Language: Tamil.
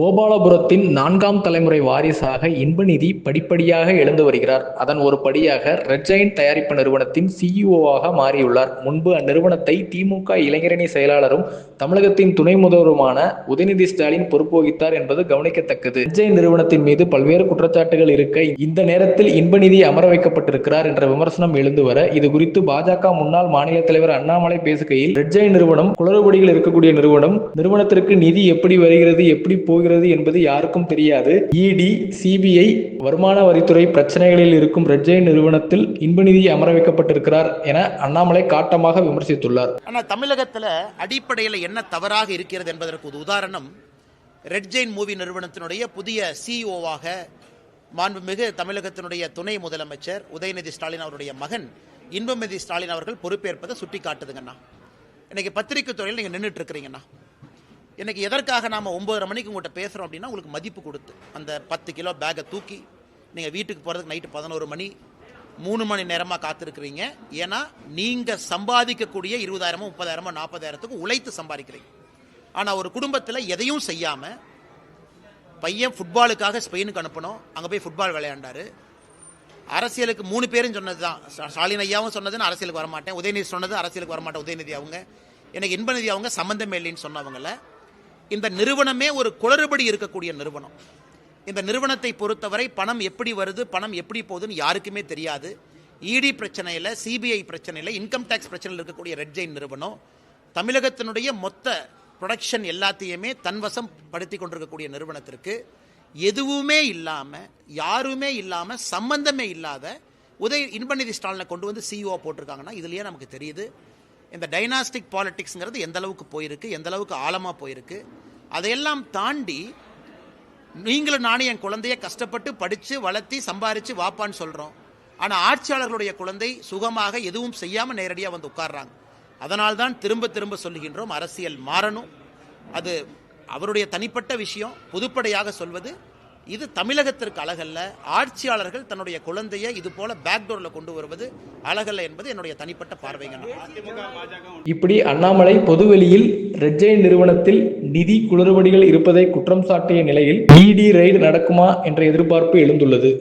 கோபாலபுரத்தின் நான்காம் தலைமுறை வாரிசாக இன்பநிதி படிப்படியாக எழுந்து வருகிறார். அதன் ஒரு படியாக ரெட் தயாரிப்பு நிறுவனத்தின் சிஇஓவாக மாறியுள்ளார். முன்பு அந்நிறுவனத்தை திமுக இளைஞரணி செயலாளரும் தமிழகத்தின் துணை முதல்வருமான உதயநிதி ஸ்டாலின் பொறுப்பு வகித்தார் என்பது கவனிக்கத்தக்கது. ரெட் நிறுவனத்தின் மீது பல்வேறு குற்றச்சாட்டுகள் இருக்க இந்த நேரத்தில் இன்பநிதி அமர வைக்கப்பட்டிருக்கிறார் என்ற விமர்சனம் எழுந்து வர இது குறித்து பாஜக முன்னாள் மாநில தலைவர் அண்ணாமலை பேசுகையில் ரெட் நிறுவனம் குளறுபடியில் இருக்கக்கூடிய நிறுவனம் நிறுவனத்திற்கு நிதி எப்படி வருகிறது எப்படி போகிறது என்பது யாருக்கும் தெரியாது. இடி சிபிஐ வருமான வரித்துறை பிரச்சனைகளில் இருக்கும் ரெட் நிறுவனத்தில் இன்பநிதி அமர வைக்கப்பட்டிருக்கிறார் என அண்ணாமலை காட்டமாக விமர்சித்துள்ளார். ஆனால் தமிழகத்தில் அடிப்படையில் என்ன தவறாக இருக்கிறது என்பதற்கு ஒரு உதாரணம் ரெட்ஜெயின் மூவி நிறுவனத்தினுடைய புதிய சிஇஓவாக மாண்புமிகு தமிழகத்தினுடைய துணை முதலமைச்சர் உதயநிதி ஸ்டாலின் அவருடைய மகன் இன்பநிதி ஸ்டாலின் அவர்கள் பொறுப்பேற்பதை சுட்டி காட்டுதுங்கண்ணா இன்னைக்கு பத்திரிகை துறையில் நீங்கள் நின்றுட்டு இருக்கிறீங்கண்ணா இன்னைக்கு எதற்காக நாம் ஒம்பதரை மணிக்கு உங்கள்கிட்ட பேசுகிறோம் அப்படின்னா உங்களுக்கு மதிப்பு கொடுத்து அந்த பத்து கிலோ பேக்கை தூக்கி நீங்கள் வீட்டுக்கு போகிறதுக்கு நைட்டு பதினோரு மணி மூணு மணி நேரமாக காத்திருக்கிறீங்க. ஏன்னா நீங்கள் சம்பாதிக்கக்கூடிய இருபதாயிரமோ முப்பதாயிரமோ நாற்பதாயிரத்துக்கு உழைத்து சம்பாதிக்கிறீங்க. ஆனால் ஒரு குடும்பத்தில் எதையும் செய்யாமல் பையன் ஃபுட்பாலுக்காக ஸ்பெயினுக்கு அனுப்பணும் அங்கே போய் ஃபுட்பால் விளையாண்டாரு. அரசியலுக்கு மூணு பேரும் சொன்னது தான் ஸ்டாலின் ஐயாவும் சொன்னது அரசியலுக்கு வரமாட்டேன். உதயநிதி சொன்னது அரசியலுக்கு வரமாட்டேன். உதயநிதி அவங்க. எனக்கு இன்பநிதி அவங்க சம்மந்தமே இல்லைன்னு சொன்னவங்கள இந்த நிறுவனமே ஒரு குளறுபடி இருக்கக்கூடிய நிறுவனம். இந்த நிறுவனத்தை பொறுத்தவரை பணம் எப்படி வருது பணம் எப்படி போகுதுன்னு யாருக்குமே தெரியாது. இடி பிரச்சனையில் சிபிஐ பிரச்சனையில் இன்கம் டேக்ஸ் பிரச்சனையில் இருக்கக்கூடிய ரெட் ஜெயின் நிறுவனம் தமிழகத்தினுடைய மொத்த ப்ரொடக்ஷன் எல்லாத்தையுமே தன்வசம் படுத்தி கொண்டிருக்கக்கூடிய நிறுவனத்திற்கு எதுவுமே இல்லாமல் யாருமே இல்லாமல் சம்பந்தமே இல்லாத உதய இன்பநிதி ஸ்டாலினை கொண்டு வந்து சிஇஓ போட்டிருக்காங்கன்னா இதுலேயே நமக்கு தெரியுது. இந்த டைனாஸ்டிக் பாலிட்டிக்ஸுங்கிறது எந்த அளவுக்கு போயிருக்கு எந்த அளவுக்கு ஆழமாக போயிருக்கு அதையெல்லாம் தாண்டி நீங்களும் நானும் என் குழந்தைய கஷ்டப்பட்டு படித்து வளர்த்தி சம்பாரித்து வாப்பான்னு சொல்கிறோம் ஆனால் ஆட்சியாளர்களுடைய குழந்தை சுகமாக எதுவும் செய்யாமல் நேரடியாக வந்து உட்கார்றாங்க. அதனால்தான் திரும்ப திரும்ப சொல்லுகின்றோம் அரசியல் மாறணும். அது அவருடைய தனிப்பட்ட விஷயம் பொதுப்படையாக சொல்வது இது தமிழகத்திற்கு அழகல்ல. ஆட்சியாளர்கள் தன்னுடைய குழந்தையை இது போல பேக்டோர்ல கொண்டு வருவது அழகல்ல என்பது என்னுடைய தனிப்பட்ட பார்வைங்க. இப்படி அண்ணாமலை பொதுவெளியில் ரெட்ஜை நிறுவனத்தில் நிதி குளறுபடிகள் இருப்பதை குற்றம் சாட்டிய நிலையில் இடி ரெய்டு நடக்குமா என்ற எதிர்பார்ப்பு எழுந்துள்ளது.